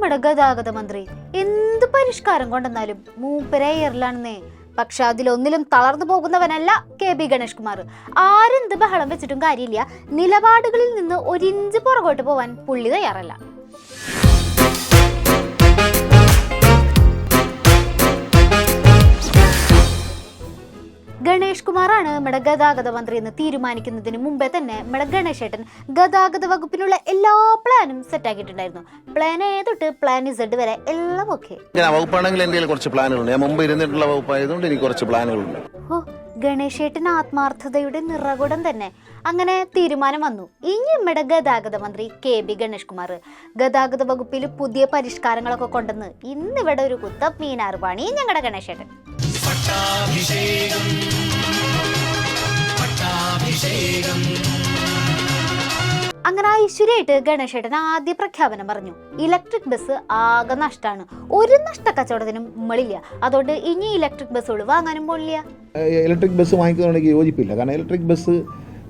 നമ്മുടെ ഗതാഗത മന്ത്രി എന്ത് പരിഷ്കാരം കൊണ്ടെന്നാലും മൂപ്പര എയറിലാണെന്നേ പക്ഷെ അതിലൊന്നിലും തളർന്നു പോകുന്നവനല്ല കെ ബി ഗണേഷ് കുമാർ ആരെന്ത് ബഹളം വെച്ചിട്ടും കാര്യമില്ല. നിലപാടുകളിൽ നിന്ന് ഒരിഞ്ച് പുറകോട്ട് പോവാൻ പുള്ളി തയ്യാറല്ല. ഗണേഷ് കുമാറാണ് നമ്മുടെ ഗതാഗത മന്ത്രി എന്ന് തീരുമാനിക്കുന്നതിന് മുമ്പേ തന്നെ നമ്മുടെ ഗണേഷ് ഏട്ടൻ ഗതാഗത വകുപ്പിനുള്ള എല്ലാ പ്ലാനും സെറ്റാക്കിയിട്ടുണ്ടായിരുന്നു പ്ലാൻ എ തൊട്ട് പ്ലാൻ ഇസഡ് വരെ എല്ലാം ഓക്കെ ഇങ്ങനെ വകുപ്പാണെങ്കിൽ എന്റെ കയ്യിൽ കുറച്ച് പ്ലാനുകളുണ്ട്. ഞാൻ മുമ്പ് ഇരുന്നിട്ടുള്ള വകുപ്പായതുകൊണ്ട് എനിക്ക് കുറച്ച് പ്ലാനുകളുണ്ട്. ഓ ഗണേഷ് ഏട്ടൻ ആത്മാർത്ഥതയുടെ നിറകുടം തന്നെ. അങ്ങനെ തീരുമാനം വന്നു. ഇനി നമ്മുടെ ഗതാഗത മന്ത്രി കെ ബി ഗണേഷ് കുമാർ ഗതാഗത വകുപ്പിൽ പുതിയ പരിഷ്കാരങ്ങളൊക്കെ കൊണ്ടുവന്ന് ഇന്നിവിടെ ഒരു കുത്ത മീനാർ പണി ഞങ്ങളുടെ ഗണേഷ് ഏട്ടൻ അങ്ങനെ ഐശ്വര്യമായിട്ട് ഗണേശേട്ടൻ ആദ്യ പ്രഖ്യാപനം പറഞ്ഞു. ഇലക്ട്രിക് ബസ് ആകെ നഷ്ടമാണ് ഒരു നഷ്ട കച്ചവടത്തിനും മുകളില്ല. അതുകൊണ്ട് ഇനി ഇലക്ട്രിക് ബസ്സുകൾ വാങ്ങാനും പോലില്ല ഇലക്ട്രിക് ബസ് വാങ്ങിക്കുന്നുണ്ടെങ്കിൽ യോജിപ്പില്ല. കാരണം ഇലക്ട്രിക് ബസ്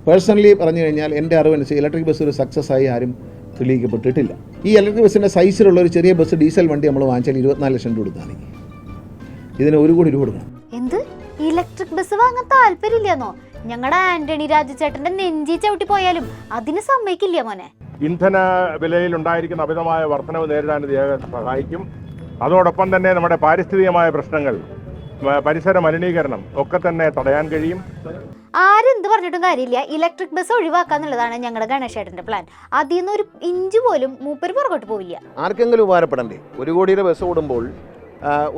പേഴ്സണലി പറഞ്ഞു കഴിഞ്ഞാൽ എന്റെ അറിവനുസരിച്ച് ഇലക്ട്രിക് ബസ് ഒരു സക്സസ് ആയി ആരും തെളിയിക്കപ്പെട്ടിട്ടില്ല. ഈ ഇലക്ട്രിക് ബസ്സിന്റെ സൈസിലുള്ള ഒരു ചെറിയ ബസ് ഡീസൽ വണ്ടി നമ്മൾ വാങ്ങിച്ചാൽ ഇരുപത്തിനാല് ലക്ഷം രൂപ കൊടുക്കുകയാണെങ്കിൽ ഇതിന് ഒരു കോടി രൂപ കൊടുക്കണം. എന്ത്? ഇലക്ട്രിക് ബസ് വാങ്ങാൻ താല്പര്യമില്ലെന്നോ? ഞങ്ങളുടെ ആന്റണി രാജുചേട്ടന്റെ നെഞ്ചി ചവിട്ടി പോയാലും അതിന് സമ്മതിക്കില്ല മോനെ. ഇന്ധന വിലയിൽ ഉണ്ടായിരിക്കുന്ന അമിതമായ വർധനവ് നേരിടാൻ ഇത് സഹായിക്കും. അതോടൊപ്പം തന്നെ നമ്മുടെ പാരിസ്ഥിതികമായ പ്രശ്നങ്ങൾ പരിസര മലിനീകരണം ഒക്കെ തന്നെ തടയാൻ കഴിയും. ആരെന്ത് പറഞ്ഞിട്ടും കാര്യമില്ല. ഇലക്ട്രിക് ബസ് ഒഴിവാക്കാന്നുള്ളതാണ് ഞങ്ങളുടെ ഗണേശേട്ടന്റെ പ്ലാൻ. അതിൽ നിന്ന് ഒരു ഇഞ്ച് പോലും മൂപ്പര് പുറകോട്ട് പോവില്ല. ആർക്കെങ്കിലും ഉപകാരപ്പെടണ്ടേ? ഒരു കോടിയുടെ ബസ് ഓടുമ്പോൾ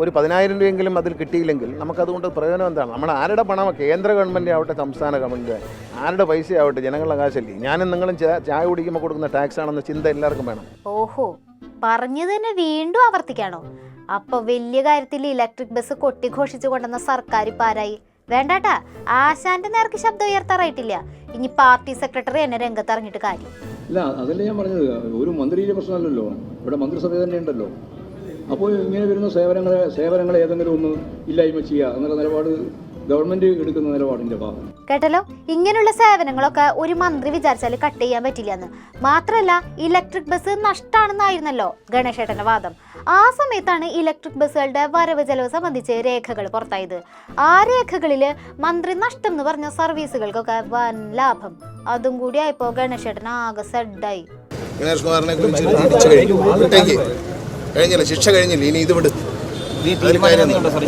ഒരു പതിനായിരം രൂപയെങ്കിലും അതിൽ കിട്ടിയില്ലെങ്കിൽ നമുക്കതുകൊണ്ട് പ്രയോജനം എന്താണ്? നമ്മൾ ആരുടെ പണം കേന്ദ്ര ഗവൺമെന്റ് ആവട്ടെ സംസ്ഥാന ഗവൺമെന്റ് ആരുടെ പൈസ ആവട്ടെ ജനങ്ങളുടെ കാശല്ലേ. ഞാനും നിങ്ങളും ചായ കുടിക്കുമ്പോൾ കൊടുക്കുന്ന ടാക്സ് ആണെന്ന ചിന്ത എല്ലാവർക്കും വേണം. ഓഹോ പറഞ്ഞു തന്നെ വീണ്ടും ആവർത്തിക്കാണോ? അപ്പൊ വലിയ കാര്യത്തിൽ ഇലക്ട്രിക് ബസ് കൊട്ടിഘോഷിച്ചു കൊണ്ടുവന്ന സർക്കാർ പാരായി വേണ്ടാട്ടാ ആശാന്റെ നേർക്ക് ശബ്ദം ഉയർത്താറായിട്ടില്ല. ഇനി പാർട്ടി സെക്രട്ടറി എന്നെ രംഗത്ത് ഇറങ്ങിയിട്ട് കാര്യം. ഇല്ല അതല്ലേ ഞാൻ പറഞ്ഞത്. ഒരു മന്ത്രിയുടെ പ്രശ്നമല്ലല്ലോ. ഇവിടെ മന്ത്രിസഭ തന്നെ ഉണ്ടല്ലോ. അപ്പോൾ ഇങ്ങനെ വരുന്ന സേവനങ്ങളെ സേവനങ്ങളെ ഏതെങ്കിലും ഒന്ന് ഇല്ലായ്മ ചെയ്യുക എന്നുള്ള നിലപാട് ഗവൺമെന്റ് എടുക്കുന്ന നിലപാടിന്റെ ഭാഗം. കേട്ടല്ലോ? ഇങ്ങനെയുള്ള സേവനങ്ങളൊക്കെ ഒരു മന്ത്രി വിചാരിച്ചാൽ കട്ട് ചെയ്യാൻ പറ്റില്ല എന്ന് മാത്രല്ല ഇലക്ട്രിക് ബസ് നഷ്ടാണെന്നായിരുന്നല്ലോ ഗണേശേട്ടന്റെ വാദം. ആ സമയത്താണ് ഇലക്ട്രിക് ബസ്സുകളുടെ വരവ് ചെലവ് സംബന്ധിച്ച് രേഖകൾ പുറത്തായത്. ആ രേഖകളിൽ മന്ത്രി നഷ്ടം എന്ന് പറഞ്ഞ സർവീസുകൾക്കൊക്കെ വൻ ലാഭം. അതും കൂടി ഗണേശേട്ടൻ ആകെ സെഡായി ഗണേഷ് കുമാറിനെ കുറിച്ച് കഴിഞ്ഞില്ല ശിക്ഷ കഴിഞ്ഞില്ല ഇനി ഇത് വിട്.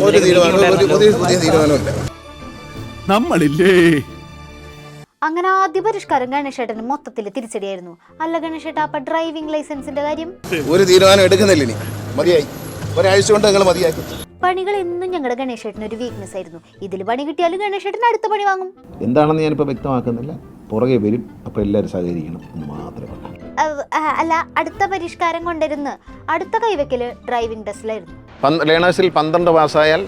ഒരു തീരുമാനം ഒരു പുതിയ തീരുമാനമില്ല നമ്മളില്ലേ? അങ്ങനെ ആദ്യ പരിഷ്കാരം ഗണേശേട്ടന് മൊത്തത്തിൽ തിരിച്ചടിയായിരുന്നു. അല്ല ഗണേശേട്ട അപ്പൊ ഡ്രൈവിംഗ് ലൈസൻസിന്റെ കാര്യം? ഒരു തീരുമാനം എടുക്കുന്നില്ല ഇനി. മതിയായി. ഒരാഴ്ച കൊണ്ട് നിങ്ങൾ മതിയാക്കി. പണികൾ എന്നും ഞങ്ങളുടെ ഗണേശേട്ടന് ഒരു വീക്ക്നെസ് ആയിരുന്നു. ഇതിൽ പണി കിട്ടിയാലും ഗണേശേട്ടൻ അടുത്ത പണി വാങ്ങും. എന്താണെന്ന് ഞാനിപ്പോൾ വ്യക്തമാക്കുന്നില്ല. പുറകെ വരും. അപ്പോൾ എല്ലാവരും സഹകരിക്കണം എന്ന് മാത്രമേ അല്ല അടുത്ത പരിഷ്കാരം കൊണ്ടിരുന്ന് അടുത്ത കൈവയ്ക്കൽ ഡ്രൈവിംഗ് ടെസ്റ്റിലായിരുന്നു ലേണേഴ്സിൽ പന്ത്രണ്ട് പാസ്സായാൽ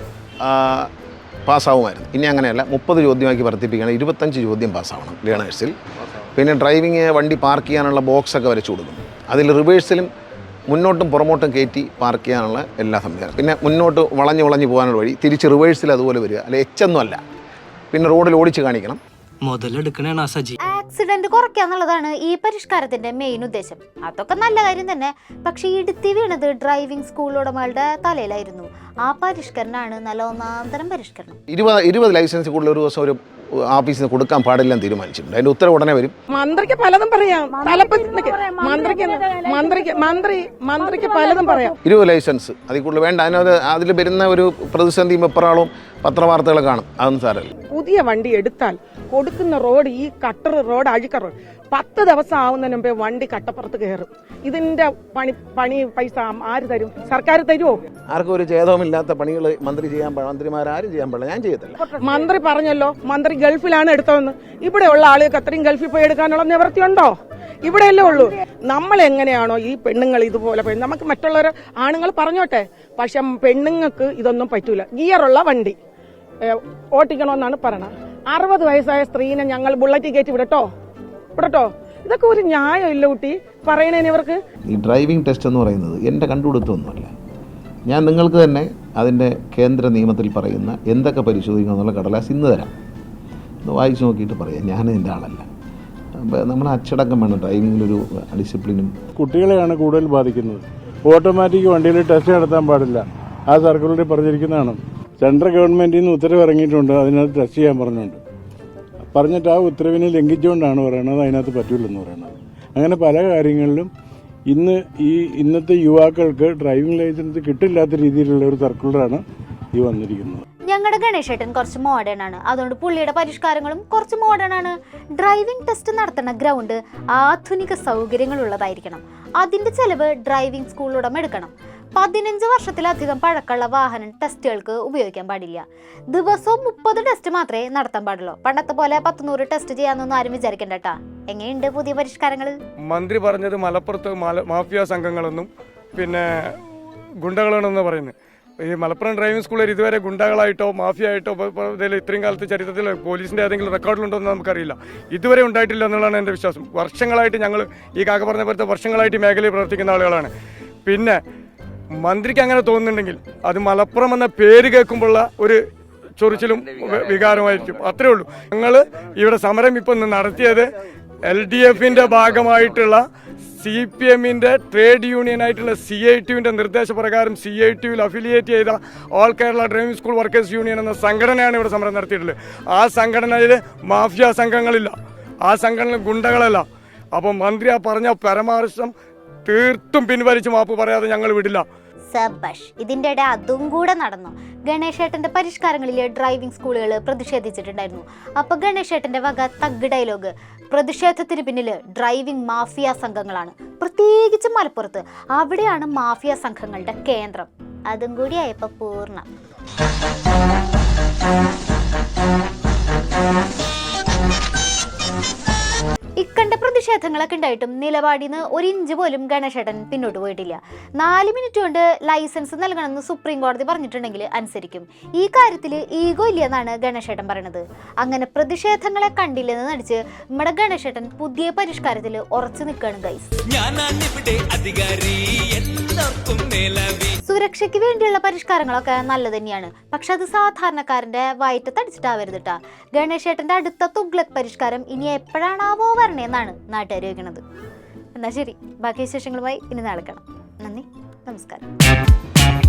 പാസ്സാവുമായിരുന്നു. ഇനി അങ്ങനെയല്ല മുപ്പത് ചോദ്യമാക്കി വർദ്ധിപ്പിക്കണം ഇരുപത്തഞ്ച് ചോദ്യം പാസ്സാവണം ലേണേഴ്സിൽ പിന്നെ ഡ്രൈവിങ് വണ്ടി പാർക്ക് ചെയ്യാനുള്ള ബോക്സൊക്കെ വരച്ചു കൊടുക്കും അതിൽ റിവേഴ്സിലും മുന്നോട്ടും പുറമോട്ടും കയറ്റി പാർക്ക് ചെയ്യാനുള്ള എല്ലാ സംവിധാനം. പിന്നെ മുന്നോട്ട് വളഞ്ഞ് വളഞ്ഞ് പോകാനുള്ള വഴി തിരിച്ച് റിവേഴ്സിൽ അതുപോലെ വരിക. അല്ലെ എച്ചൊന്നും അല്ല. പിന്നെ റോഡിൽ ഓടിച്ച് കാണിക്കണം. മുതലെടുക്കണേണ് ആ സജി. ആക്സിഡന്റ് കുറയ്ക്കാന്നുള്ളതാണ് ഈ പരിഷ്കാരത്തിന്റെ മെയിൻ ഉദ്ദേശം. അതൊക്കെ നല്ല കാര്യം തന്നെ. പക്ഷേ ഇടുത്തി വീണത് ഡ്രൈവിംഗ് സ്കൂൾ ഉടമകളുടെ തലയിലായിരുന്നു. ആ പരിഷ്കരണമാണ് നല്ല ഒന്നാന്തരം പരിഷ്കരണം. ഇരുപത് ഇരുപത് ലൈസൻസ് കൂടുതൽ ഒരു ദിവസം ഒരു ഓഫീസിൽ നിന്ന് കൊടുക്കാൻ പാടില്ലെന്ന് തീരുമാനിച്ചിട്ടുണ്ട്. അതിന്റെ ഉത്തരവ് ഉടനെ വരും. മന്ത്രിക്ക് പലതും പറയാം. മന്ത്രിക്ക് മന്ത്രിക്ക് മന്ത്രി മന്ത്രിക്ക് പലതും പറയാം. ഇരുപത് ലൈസൻസ് അതിൽ കൂടുതൽ വേണ്ട. അതിനകത്ത് അതിൽ വരുന്ന ഒരു പ്രതിസന്ധി മെപ്പറാളും പത്രവാർത്തകൾ കാണും. അതൊന്നും സാരമില്ല. പുതിയ വണ്ടി എടുത്താൽ കൊടുക്കുന്ന റോഡ് ഈ കട്ടർ റോഡ് അഴുക്ക റോഡ് പത്ത് ദിവസം ആവുന്നതിന് മുമ്പേ വണ്ടി കട്ടപ്പുറത്ത് കയറും. ഇതിന്റെ പണി പണി പൈസ ആര് തരും? സർക്കാർ തരുമോ ആർക്കും ഒരു ഛേദവുമില്ലാത്ത പണികൾ മന്ത്രി ചെയ്യാൻ മന്ത്രിമാർ ആരും ചെയ്യാൻ പാടില്ല. ഞാൻ ചെയ്യത്തില്ല. മന്ത്രി പറഞ്ഞല്ലോ മന്ത്രി ഗൾഫിലാണ് എടുത്തതെന്ന്. ഇവിടെയുള്ള ആളുകൾക്ക് അത്രയും ഗൾഫിൽ പോയി എടുക്കാനുള്ള നിവൃത്തിയുണ്ടോ ഇവിടെയല്ലേ ഉള്ളൂ. നമ്മൾ എങ്ങനെയാണോ ഈ പെണ്ണുങ്ങൾ ഇതുപോലെ നമുക്ക് മറ്റുള്ളവർ ആണുങ്ങൾ പറഞ്ഞോട്ടെ. പക്ഷെ പെണ്ണുങ്ങൾക്ക് ഇതൊന്നും പറ്റൂല. ഗിയറുള്ള വണ്ടി. ഓട്ടിക്കണമെന്നാണ് പറയണത്. അറുപത് വയസ്സായ സ്ത്രീനെ ഞങ്ങൾ ബുള്ളറ്റ് കയറ്റി വിടട്ടോ. വിടട്ടോ. ഇതൊക്കെ ഒരു ന്യായം ഇല്ല കുട്ടി പറയണേന് ഇവർക്ക്? ഈ ഡ്രൈവിംഗ് ടെസ്റ്റ് എന്ന് പറയുന്നത് എന്റെ കണ്ടുപിടുത്തമൊന്നുമല്ല. ഞാൻ നിങ്ങൾക്ക് തന്നെ അതിന്റെ കേന്ദ്ര നിയമത്തിൽ പറയുന്ന എന്തൊക്കെ പരിശോധിക്കണം എന്നുള്ള കടലാസ് ഇന്ന് തരാം. ഒന്ന് വായിച്ചു നോക്കിയിട്ട് പറയാം. ഞാൻ എന്റെ ആളല്ല. നമ്മൾ അച്ചടക്കം വേണം. ഡ്രൈവിങ്ങിലൊരു ഡിസിപ്ലിനും കുട്ടികളെയാണ് കൂടുതൽ ബാധിക്കുന്നത്. ഓട്ടോമാറ്റിക് വണ്ടിയിൽ ടെസ്റ്റ് നടത്താൻ പാടില്ല. ആ സർക്കുലറിൽ പറഞ്ഞിരിക്കുന്നതാണ്. സെൻട്രൽ ഗവൺമെന്റിൽ നിന്ന് ഉത്തരവ് ഇറങ്ങിയിട്ടുണ്ട്. അതിനകത്ത് ടെസ്റ്റ് ചെയ്യാൻ പറഞ്ഞിട്ടുണ്ട് പറഞ്ഞിട്ട് ആ ഉത്തരവിനെ ലംഘിച്ചുകൊണ്ടാണ് പറയുന്നത് അതിനകത്ത് പറ്റൂലെന്ന് പറയുന്നത് അങ്ങനെ പല കാര്യങ്ങളിലും ഇന്ന് ഈ ഇന്നത്തെ യുവാക്കൾക്ക് ഡ്രൈവിംഗ് ലൈസൻസ് കിട്ടില്ലാത്ത രീതിയിലുള്ള ഒരു സർക്കുലറാണ് ഈ വന്നിരിക്കുന്നത്. ഞങ്ങളുടെ ഗണേശേട്ടൻ കുറച്ച് മോഡേൺ ആണ്. അതുകൊണ്ട് പുള്ളിയുടെ പരിഷ്കാരങ്ങളും കുറച്ച് മോഡേൺ ആണ്. ഡ്രൈവിംഗ് ടെസ്റ്റ് നടത്തുന്ന ഗ്രൗണ്ട് ആധുനിക സൗകര്യങ്ങളുള്ളതായിരിക്കണം. അതിന്റെ ചെലവ് ഡ്രൈവിംഗ് സ്കൂളിലൂടെ എടുക്കണം. പതിനഞ്ച് വർഷത്തിലധികം പഴക്കമുള്ള വാഹനം ടെസ്റ്റുകൾക്ക് ഉപയോഗിക്കാൻ പാടില്ല. ദിവസവും മുപ്പത് ടെസ്റ്റ് മാത്രമേ നടത്താൻ പാടുള്ളൂ. പണ്ടത്തെ പോലെ പത്തുനൂറ് ടെസ്റ്റ് ചെയ്യാന്നൊന്നും ആരും വിചാരിക്കണ്ട കേട്ടാ എങ്ങനെയുണ്ട് പുതിയ പരിഷ്കാരങ്ങൾ മന്ത്രി പറഞ്ഞത് മലപ്പുറത്ത് മല മാഫിയ സംഘങ്ങളെന്നും പിന്നെ ഗുണ്ടകളാണെന്ന് പറയുന്നത് ഈ മലപ്പുറം ഡ്രൈവിംഗ് സ്കൂളിൽ ഇതുവരെ ഗുണ്ടകളായിട്ടോ മാഫിയ ആയിട്ടോ ഇപ്പൊ- ഇപ്പൊ ഇതിൽ ഇത്രയും കാലത്ത് ചരിത്രത്തിൽ പോലീസിന്റെ ഏതെങ്കിലും റെക്കോർഡിലുണ്ടോ എന്ന് നമുക്കറിയില്ല. ഇതുവരെ ഉണ്ടായിട്ടില്ല എന്നുള്ളതാണ് എന്റെ വിശ്വാസം. വർഷങ്ങളായിട്ട് ഞങ്ങൾ ഈ കാക്ക പറഞ്ഞ പോലത്തെ വർഷങ്ങളായിട്ട് മേഖലയിൽ പ്രവർത്തിക്കുന്ന ആളുകളാണ്. പിന്നെ മന്ത്രിക്ക് അങ്ങനെ തോന്നുന്നുണ്ടെങ്കിൽ അത് മലപ്പുറം എന്ന പേര് കേൾക്കുമ്പോഴുള്ള ഒരു ചൊറിച്ചിലും വികാരമായിരിക്കും. അത്രേ ഉള്ളൂ. ഞങ്ങൾ ഇവിടെ സമരം ഇപ്പം നടത്തിയത് എൽ ഡി എഫിന്റെ ഭാഗമായിട്ടുള്ള സി പി എമ്മിന്റെ ട്രേഡ് യൂണിയൻ ആയിട്ടുള്ള സി ഐ ടിയുവിന്റെ നിർദ്ദേശപ്രകാരം സി ഐ ടിയുവിൽ അഫിലിയേറ്റ് ചെയ്ത all Kerala driving school workers union എന്ന സംഘടനയാണ് ഇവിടെ സമരം നടത്തിയിട്ടുള്ളത്. ആ സംഘടനയിൽ മാഫിയ സംഘങ്ങളില്ല. ആ സംഘടന ഗുണ്ടകളല്ല. അപ്പോൾ മന്ത്രി ആ പറഞ്ഞ പരമാർശം തീർത്തും പിൻവലിച്ച് മാപ്പ് പറയാതെ ഞങ്ങൾ വിടില്ല. സബഷ് ഇതിന്റെ ഇടെ അതും കൂടെ നടന്നു. ഗണേശേട്ടന്റെ പരിഷ്കാരങ്ങളിലെ ഡ്രൈവിംഗ് സ്കൂളുകൾ പ്രതിഷേധിച്ചിട്ടുണ്ടായിരുന്നു. അപ്പൊ ഗണേശേട്ടന്റെ വക തഗ് ഡയലോഗ് പ്രതിഷേധത്തിന് പിന്നിൽ ഡ്രൈവിംഗ് മാഫിയ സംഘങ്ങളാണ്. പ്രത്യേകിച്ച് മലപ്പുറത്ത്. അവിടെയാണ് മാഫിയ സംഘങ്ങളുടെ കേന്ദ്രം. അതും കൂടി ആയപ്പോ പൂർണം. ഇക്കണ്ട പ്രതിഷേധങ്ങളൊക്കെ ഉണ്ടായിട്ടും നിലപാടിന്ന് ഒരു ഇഞ്ച് പോലും ഗണേശേട്ടൻ പിന്നോട്ട് പോയിട്ടില്ല. നാല് മിനിറ്റ് കൊണ്ട് ലൈസൻസ് നൽകണമെന്ന് സുപ്രീം കോടതി പറഞ്ഞിട്ടുണ്ടെങ്കിൽ അനുസരിക്കും. ഈ കാര്യത്തിൽ ഈഗോ ഇല്ലെന്നാണ് ഗണേശേട്ടൻ പറയണത്. അങ്ങനെ പ്രതിഷേധങ്ങളെ കണ്ടില്ലെന്ന് നടിച്ച് നമ്മുടെ ഗണേശേട്ടൻ പുതിയ പരിഷ്കാരത്തിൽ ഉറച്ചു നിൽക്കുകയാണ് ഗൈസ് സുരക്ഷയ്ക്ക് വേണ്ടിയുള്ള പരിഷ്കാരങ്ങളൊക്കെ നല്ലത് തന്നെയാണ്. പക്ഷെ അത് സാധാരണക്കാരന്റെ വയറ്റത്തടിച്ചിട്ടാവരുത് കേട്ടാ ഗണേശേട്ടന്റെ അടുത്ത തുഗ്ലക് പരിഷ്കാരം ഇനി എപ്പോഴാണാവോ വരണേന്നാണ് നാട്ടുകാർ ചോദിക്കുന്നത് എന്നാ ശരി. ബാക്കി വിശേഷങ്ങളുമായി ഇനി നടക്കണം കാണാം. നന്ദി. നമസ്കാരം.